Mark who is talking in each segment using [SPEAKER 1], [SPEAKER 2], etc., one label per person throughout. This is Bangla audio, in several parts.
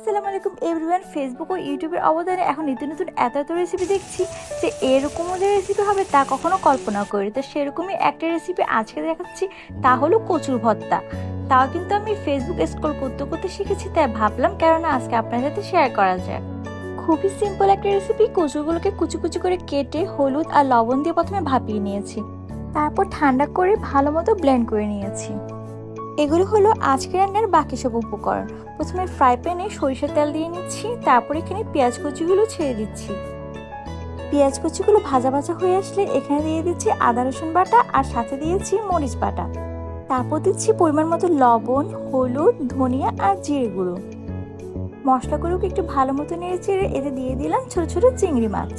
[SPEAKER 1] আসসালামু আলাইকুম এভরিওয়ান ফেসবুক ও ইউটিউবের অবদানে এখন নিত্য নতুন এত এত রেসিপি দেখছি যে এরকমও যে রেসিপি হবে তা কখনো কল্পনা করি তো সেরকমই একটা রেসিপি আজকে দেখাচ্ছি, তা হলো কচুর ভর্তা। তাও কিন্তু আমি ফেসবুক স্ক্রল করতে করতে শিখেছি, তাই ভাবলাম কেননা আজকে আপনার সাথে শেয়ার করা যায় খুবই সিম্পল একটা রেসিপি কচুরগুলোকে কুচি কুচি করে কেটে হলুদ আর লবণ দিয়ে প্রথমে ভাপিয়ে নিয়েছি। তারপর ঠান্ডা করে ভালো মতো ব্লেন্ড করে নিয়েছি। এগুলো হলো আজকে রান্নার বাকি সব উপকরণ। প্রথমে ফ্রাই প্যানে সরিষার তেল দিয়ে নিচ্ছি, তারপর এখানে পেঁয়াজ কুচিগুলো ছেড়ে দিচ্ছি। পেঁয়াজ কুচিগুলো ভাজা ভাজা হয়ে আসলে এখানে দিয়ে দিচ্ছি আদা, রসুন বাটা আর সাথে দিয়েছি মরিচ বাটা। তারপর দিচ্ছি পরিমাণ মতো লবণ, হলুদ, ধনিয়া আর জিরে গুঁড়ো। মশলাগুলোকে একটু ভালো মতো নেড়ে চেড়ে এতে দিয়ে দিলাম ছোট ছোট চিংড়ি মাছ।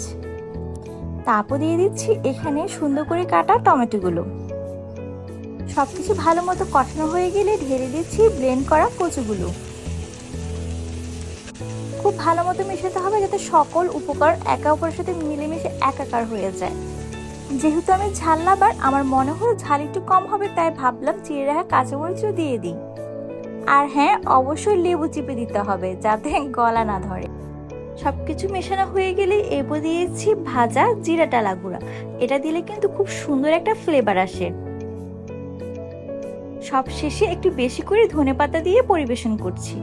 [SPEAKER 1] তারপর দিয়ে দিচ্ছি এখানে সুন্দর করে কাটা টমেটোগুলো। সবকিছু ভালো মতো কষানো হয়ে গেলে ঢেলে দিচ্ছি ব্লেন্ড করা কচুগুলো। খুব ভালো মতো মেশাতে হবে যাতে সকল উপকরণ একে অপরের সাথে মিলেমিশে একাকার হয়ে যায়। যেহেতু আমি ঝাল লাবার আমার মনে হলো ঝাল একটু কম হবে, তাই ভাবলাম চিড়ে রাখা কাঁচামরিচও দিয়ে দিই। আর হ্যাঁ অবশ্যই লেবু চিপে দিতে হবে যাতে গলা না ধরে। সবকিছু মেশানো হয়ে গেলে এরপর দিয়েছি ভাজা জিরা টালা গুঁড়া এটা দিলে কিন্তু খুব সুন্দর একটা ফ্লেভার আসে। সব শেষে একটু বেশি করে ধনেপাতা দিয়ে পরিবেশন করছি।